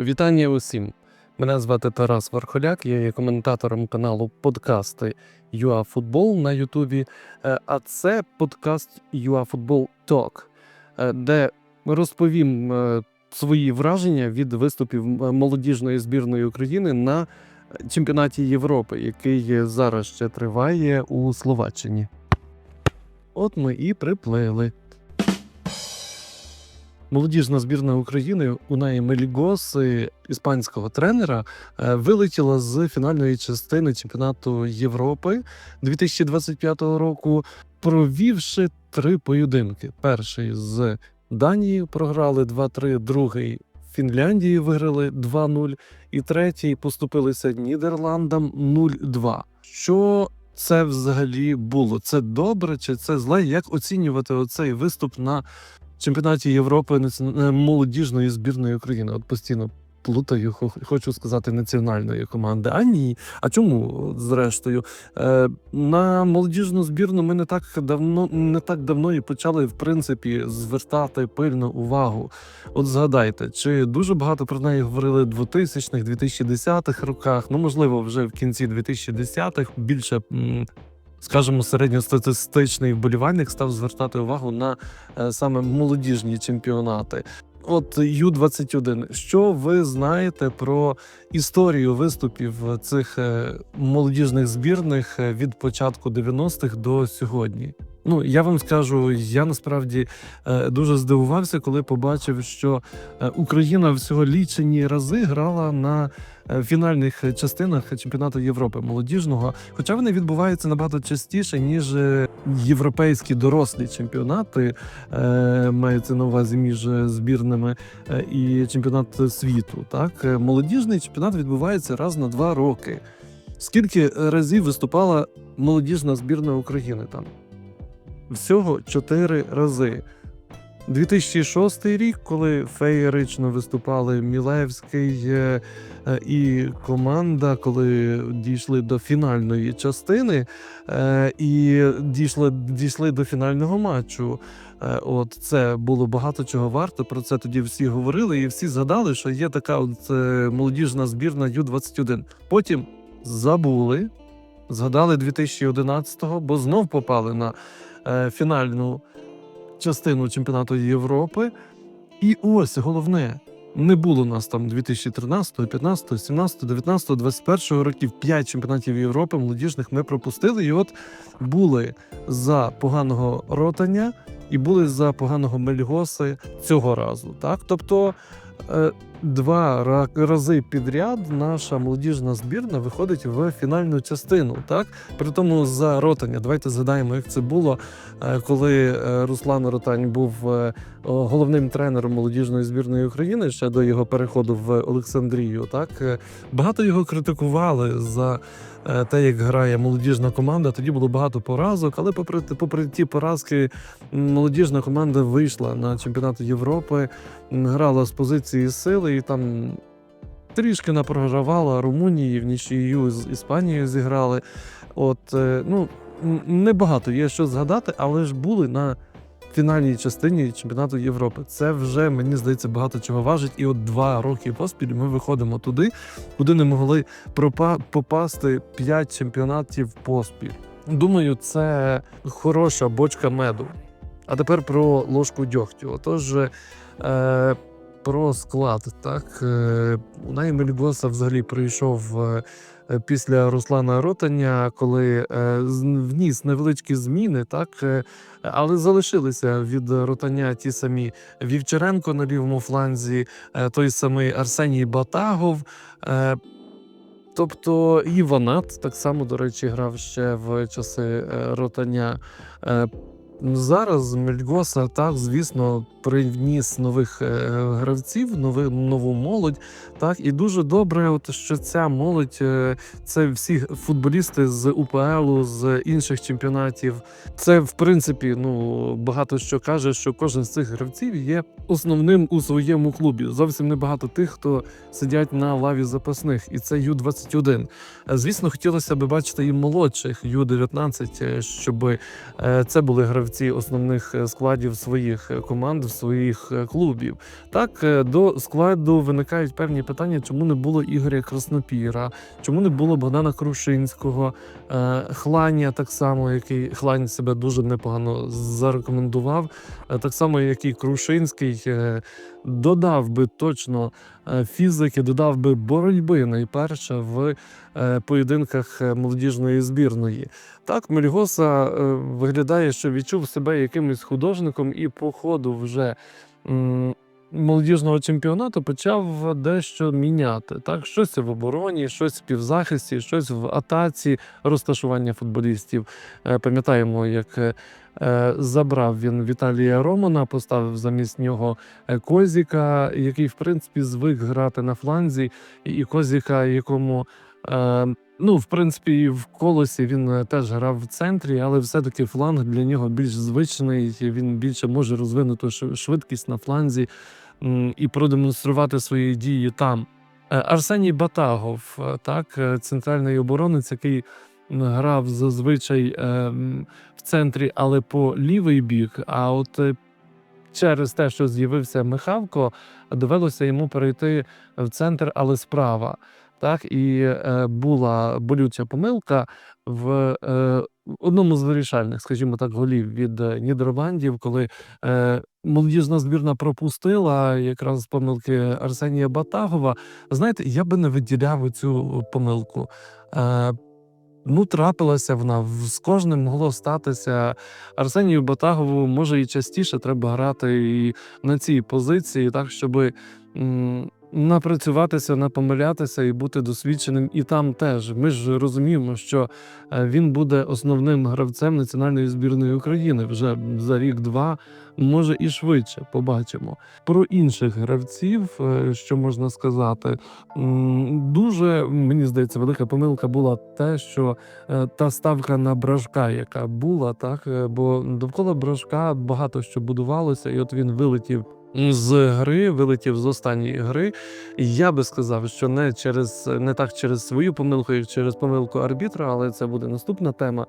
Вітання усім! Мене звати Тарас Вархоляк, я є коментатором каналу подкасти UAFootball на Ютубі. Е, А це подкаст UAFootball Talk, е, де розповім е, свої враження від виступів молодіжної збірної України на чемпіонаті Європи, який зараз ще триває у Словаччині. От ми і приплили. Молодіжна збірна України Унаї Мелігос, е, іспанського тренера, е, вилетіла з фінальної частини чемпіонату Європи 2025 року, провівши три поєдинки. Перший з Данії програли 2-3, другий Фінляндії виграли 2-0, і третій поступилися Нідерландам 0-2. Що це взагалі було? Це добре чи це зле? Як оцінювати оцей виступ на чемпіонаті Європи е, молодіжної збірної України. От постійно плутаю, хочу сказати, національної команди. А ні. А чому, зрештою? Е, на молодіжну збірну ми не так давно не так давно і почали, в принципі, звертати пильну увагу. От згадайте, чи дуже багато про неї говорили в 2000-х, 2010-х роках, ну можливо, вже в кінці 2010-х більше. Скажімо, середньостатистичний вболівальник став звертати увагу на е, саме молодіжні чемпіонати. От Ю-21. Що ви знаєте про історію виступів цих е, молодіжних збірних е, від початку 90-х до сьогодні? Ну я вам скажу, я насправді е, дуже здивувався, коли побачив, що е, Україна всього лічені рази грала на е, фінальних частинах чемпіонату Європи молодіжного, хоча вони відбуваються набагато частіше ніж європейські дорослі чемпіонати, мається на увазі між збірними і чемпіонат світу. Так, молодіжний чемпіонат відбувається раз на два роки. Скільки разів виступала молодіжна збірна України там? Всього чотири рази. 2006 рік, коли феєрично виступали Мілевський е, е, і команда, коли дійшли до фінальної частини е, і дійшли, дійшли до фінального матчу. От це було багато чого варто. Про це тоді всі говорили, і всі згадали, що є така от молодіжна збірна Ю-21. Потім забули, згадали 2011-го, бо знов попали на фінальну частину чемпіонату Європи. І ось головне. Не було нас там 2013, 15, 17, 19, 21 років 5 чемпіонатів Європи молодіжних ми пропустили. І от були за поганого ротання і були за поганого Мельгоси цього разу. Так? Тобто е, два ра- рази підряд наша молодіжна збірна виходить в фінальну частину. Так? При тому за ротання. Давайте згадаємо, як це було, е, коли е, Руслан Ротань був е, головним тренером молодіжної збірної України ще до його переходу в Олександрію. Так? Багато його критикували за те, як грає молодіжна команда. Тоді було багато поразок, але попри, попри ті поразки, молодіжна команда вийшла на чемпіонат Європи, грала з позиції сили і там. Трішки напрогравала Румунії, в нічию з Іспанією зіграли. От, е, ну, небагато є що згадати, але ж були на фінальній частині чемпіонату Європи. Це вже, мені здається, багато чого важить. І от два роки поспіль ми виходимо туди, куди не могли попасти п'ять чемпіонатів поспіль. Думаю, це хороша бочка меду. А тепер про ложку дьогтю. Отож, е, про склад. Так, е, Унай взагалі прийшов е, е, після Руслана Ротання, коли вніс невеличкі зміни, так, але залишилися від Ротання ті самі Вівчаренко на лівому фланзі, той самий Арсеній Батагов. Тобто і Ванат так само, до речі, грав ще в часи ротання. Е, Зараз Мельгоса так, звісно, привніс нових е, гравців, нови, нову молодь. Так, і дуже добре, от, що ця молодь е, це всі футболісти з УПЛ, з інших чемпіонатів. Це, в принципі, ну багато що каже, що кожен з цих гравців є основним у своєму клубі. Зовсім небагато тих, хто сидять на лаві запасних, і це Ю-21. Е, Звісно, хотілося б бачити і молодших Ю-19, е, щоб це були гравці. Гравці основних е, складів своїх е, команд, своїх е, клубів. Так, до складу виникають певні питання, чому не було Ігоря Краснопіра, чому не було Богдана Крушинського, Хланя, так само, який Хлань себе дуже непогано зарекомендував. Так само, як і Крушинський, додав би точно фізики, додав би боротьби найперше в е, поєдинках е, молодіжної збірної. Так, Мельгоса е, виглядає, що відчув себе якимось художником, і по ходу вже молодіжного чемпіонату почав дещо міняти. Так, щось в обороні, щось в півзахисті, щось в атаці, розташування футболістів. Е, Пам'ятаємо, як е, е, забрав він Віталія Романа, поставив замість нього Козіка, який, в принципі, звик грати на фланзі, і Козіка, якому. Ну, в принципі, в колосі він теж грав в центрі, але все-таки фланг для нього більш звичний. Він більше може розвинути швидкість на фланзі і продемонструвати свої дії там. Е, Арсеній Батагов, е, так, е, центральний оборонець, який грав зазвичай в центрі, але по лівий бік. А от через те, що з'явився Михавко, довелося йому перейти в центр, але справа. Так, і була болюча помилка в е, одному з вирішальних, скажімо так, голів від е, Нідерландів, коли е, молодіжна збірна пропустила якраз помилки Арсенія Батагова. Знаєте, я би не виділяв цю помилку. Е, Ну, трапилася вона з кожним могло статися. Арсенію Батагову може і частіше треба грати і на цій позиції, так щоб напрацюватися, напомилятися і бути досвідченим. І там теж ми ж розуміємо, що е, він буде основним гравцем національної збірної України вже за рік-два, може і швидше. Побачимо. Про інших гравців, е, що можна сказати, дуже мені здається, велика помилка була те, що е, та ставка на бражка, яка була, так бо довкола бражка багато що будувалося, і от він вилетів. З гри вилетів з останньої гри. І Я би сказав, що не через не так через свою помилку, як через помилку арбітра, але це буде наступна тема.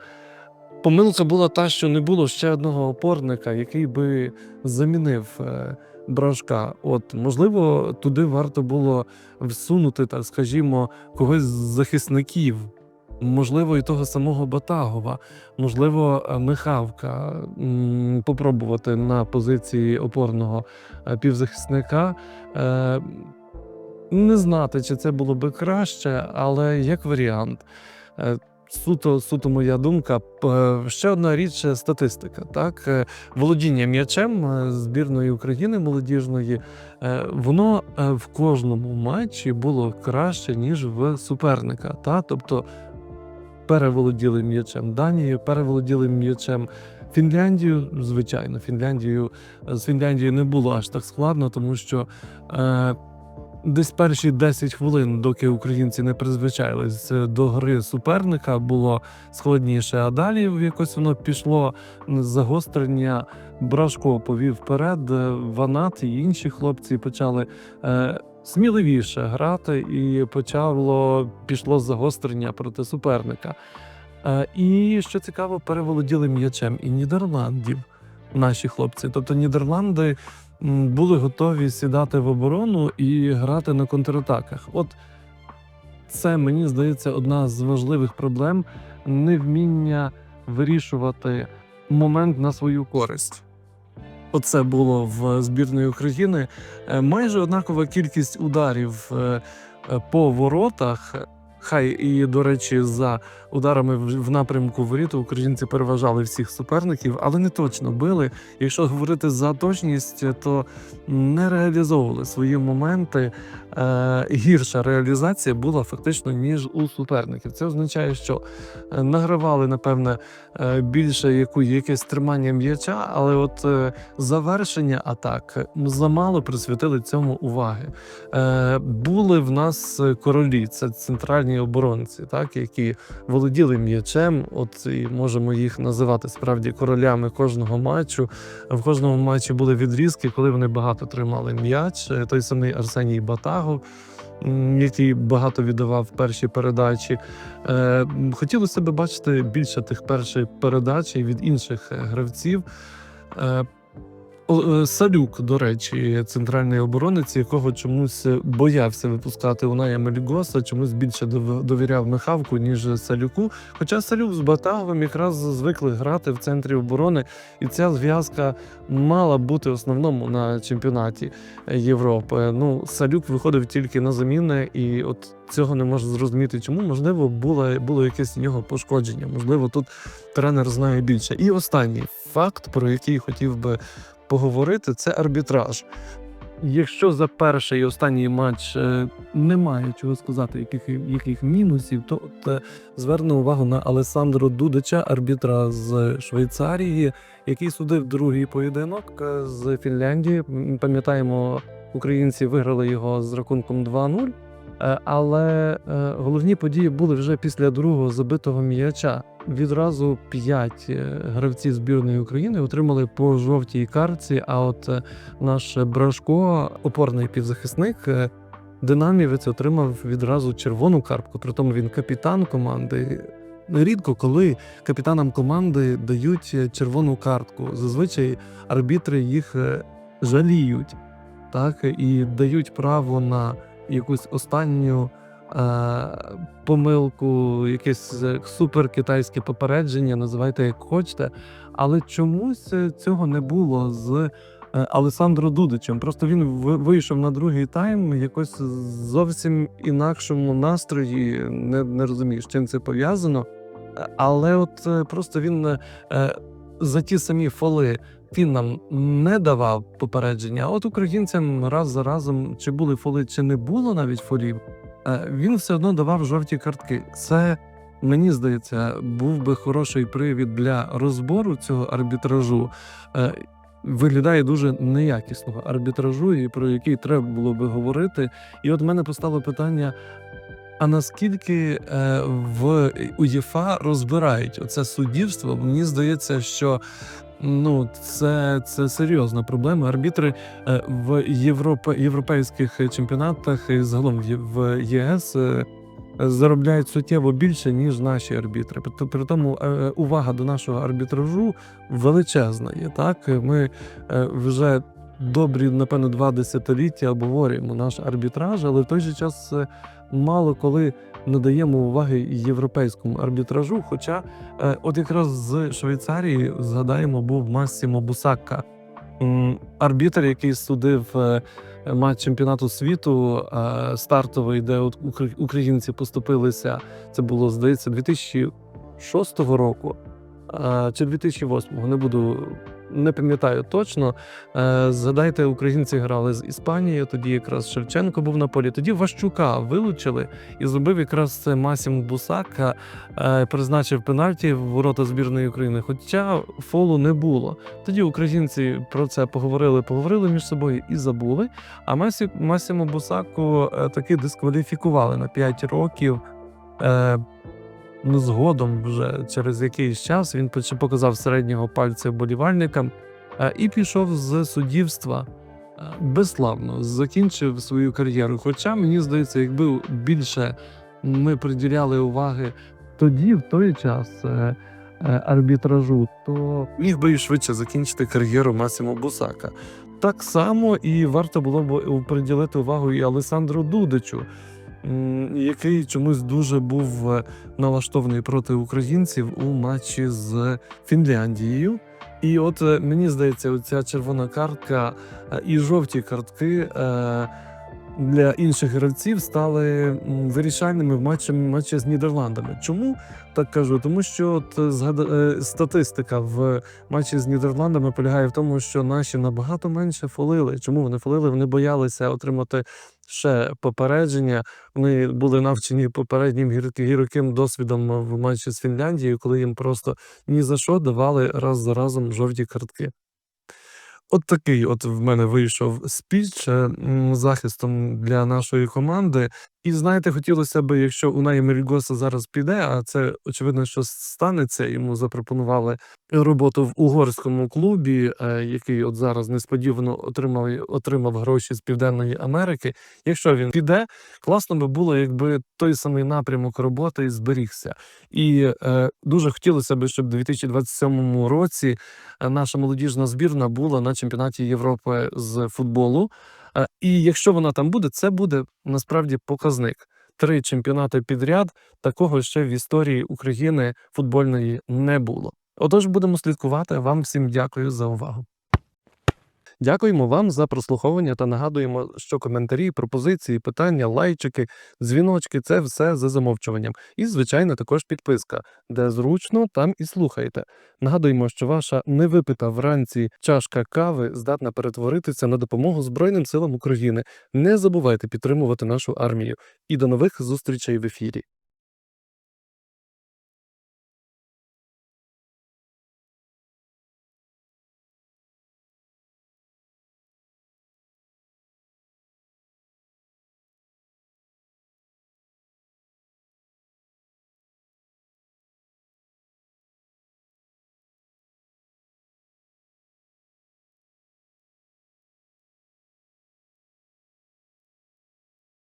Помилка була та, що не було ще одного опорника, який би замінив е, бражка. От можливо, туди варто було всунути, так скажімо, когось з захисників. Можливо, і того самого Батагова, можливо, е, Михавка попробувати на позиції опорного е, півзахисника. Е, Не знати, чи це було би краще, але як варіант. Суто, суто моя думка. Ще одна річ статистика. Так, володіння м'ячем збірної України молодіжної, воно в кожному матчі було краще, ніж в суперника. Та? Тобто переволоділи м'ячем Данію, переволоділи м'ячем Фінляндію. Звичайно, Фінляндію з Фінляндією не було аж так складно, тому що. Е, Десь перші 10 хвилин, доки українці не призвичайлись до гри суперника, було складніше. А далі якось воно пішло загострення. Брашко повів вперед. е, Ванат і інші хлопці почали е, сміливіше грати, і почало пішло загострення проти суперника. Е, і що цікаво, переволоділи м'ячем і Нідерландів наші хлопці. Тобто Нідерланди були готові сідати в оборону і грати на контратаках. От це мені здається одна з важливих проблем невміння вирішувати момент на свою користь. Оце було в збірної України. Е, Майже однакова кількість ударів е, е, по воротах. Хай і, до речі, за ударами в напрямку воріт українці переважали всіх суперників, але не точно били. Якщо говорити за точність, то не реалізовували свої моменти. Е, гірша реалізація була фактично ніж у суперників. Це означає, що е, награвали, напевне, е, більше яку якесь тримання м'яча, але от завершення атак замало присвятили цьому уваги. Були в нас королі, це центральні оборонці, так які володіли м'ячем. От і можемо їх називати справді королями кожного матчу. В кожному матчі були відрізки, коли вони багато тримали м'яч. Е, Той самий Арсеній Батагов. який багато віддавав перші передачі. Е, Хотілося б бачити більше тих перших передач від інших е, гравців. Е, е, Салюк, до речі, центральний оборонець, якого чомусь боявся випускати Уная Мельгоса, чомусь більше довіряв Михавку, ніж Салюку. Хоча Салюк з Батаговим якраз звикли грати в центрі оборони, і ця зв'язка мала бути основному на чемпіонаті Європи. Ну, Салюк виходив тільки на заміни, і от цього не можу зрозуміти, чому можливо було, було якесь в нього пошкодження. Можливо, тут тренер знає більше. І останній факт, про який хотів би поговорити, це арбітраж. Якщо за перший і останній матч е, немає чого сказати, яких, яких мінусів, то от, е, зверну увагу на Алесандро Дудича, арбітра з Швейцарії, який судив другий поєдинок е, з Фінляндії. Пам'ятаємо, українці виграли його з рахунком 2-0. Е, Але головні події були вже після другого забитого м'яча. Відразу п'ять е, гравців збірної України отримали по жовтій картці. А от е, наш Брашко, опорний півзахисник, е, динамівець отримав відразу червону картку. Притому він капітан команди. Рідко коли капітанам команди дають червону картку. Зазвичай арбітри їх жаліють, так і дають право на якусь останню помилку, якесь е, суперкитайське попередження, називайте як хочете. Але чомусь е, цього не було з е, Алесандро Дудичем. Просто він вийшов на другий тайм якось зовсім інакшому настрої. Не, не розумію, з чим це пов'язано. Е, Але от е, просто він е, е, за ті самі фоли він нам не давав попередження. От українцям раз за разом, чи були фоли, чи не було навіть фолів, е, він все одно давав жовті картки. Це мені здається, був би хороший привід для розбору цього арбітражу. Е, Виглядає дуже неякісного арбітражу, і про який треба було би говорити. І от мене постало питання: а наскільки е, в УЄФА розбирають оце суддівство? Мені здається, що ну це, це серйозна проблема. Арбітри е, в Європе, європейських чемпіонатах і загалом в ЄС. е, Заробляють суттєво більше, ніж наші арбітри. При- тому е, увага до нашого арбітражу величезна є. Так ми вже добрі, напевно, два десятиліття обговорюємо наш арбітраж, але в той же час е, мало коли надаємо уваги європейському арбітражу. Хоча, е, от якраз з Швейцарії згадаємо, був Массімо Бусакка, арбітр, який судив е, матч чемпіонату світу стартовий, де українці поступилися. Це було здається 2006 року чи 2008, не буду. Не пам'ятаю точно. Е, Згадайте, українці грали з Іспанією. Тоді якраз Шевченко був на полі. Тоді Ващука вилучили і зробив якраз це Масім Бусака, е, призначив пенальті в ворота збірної України. Хоча фолу не було. Тоді українці про це поговорили, поговорили між собою і забули. А Масі, Масіму Бусаку е, таки дискваліфікували на 5 років. Ну, згодом, вже через якийсь час він показав середнього пальця болівальникам е, і пішов з суддівства е, безславно, закінчив свою кар'єру. Хоча мені здається, якби більше ми приділяли уваги тоді, в той час е, арбітражу, то міг би і швидше закінчити кар'єру Масімо Бусака. Так само і варто було б приділити увагу і Олександру Дудичу, який чомусь дуже був е, налаштований проти українців у матчі з Фінляндією. І от е, мені здається, оця червона картка е, і жовті картки для інших гравців стали вирішальними в матчі, матчі з Нідерландами. Чому так кажу? Тому що от е, згада- е, статистика в матчі з Нідерландами полягає в тому, що наші набагато менше фолили. Чому вони фолили? Вони боялися отримати ще попередження. Вони були навчені попереднім гір- гірким досвідом в матчі з Фінляндією, коли їм просто ні за що давали раз за разом жовті картки. От такий от в мене вийшов спіч е, захистом для нашої команди. І знаєте, хотілося б, якщо Унай Мельгоса зараз піде, а це очевидно, що станеться. Йому запропонували роботу в угорському клубі, е, який от зараз несподівано отримав отримав гроші з Південної Америки. Якщо він піде, класно би було, якби той самий напрямок роботи зберігся. І е, дуже хотілося б, щоб у 2027 році е, наша молодіжна збірна була на чемпіонаті Європи з футболу. Е, І якщо вона там буде, це буде насправді показник. Три чемпіонати підряд такого ще в історії України футбольної не було. Отож, будемо слідкувати. Вам всім дякую за увагу. Дякуємо вам за прослуховування та нагадуємо, що коментарі, пропозиції, питання, лайчики, дзвіночки це все за замовчуванням. І, звичайно, також підписка, де зручно, там і слухайте. Нагадуємо, що ваша невипита вранці чашка кави здатна перетворитися на допомогу Збройним силам України. Не забувайте підтримувати нашу армію. І до нових зустрічей в ефірі.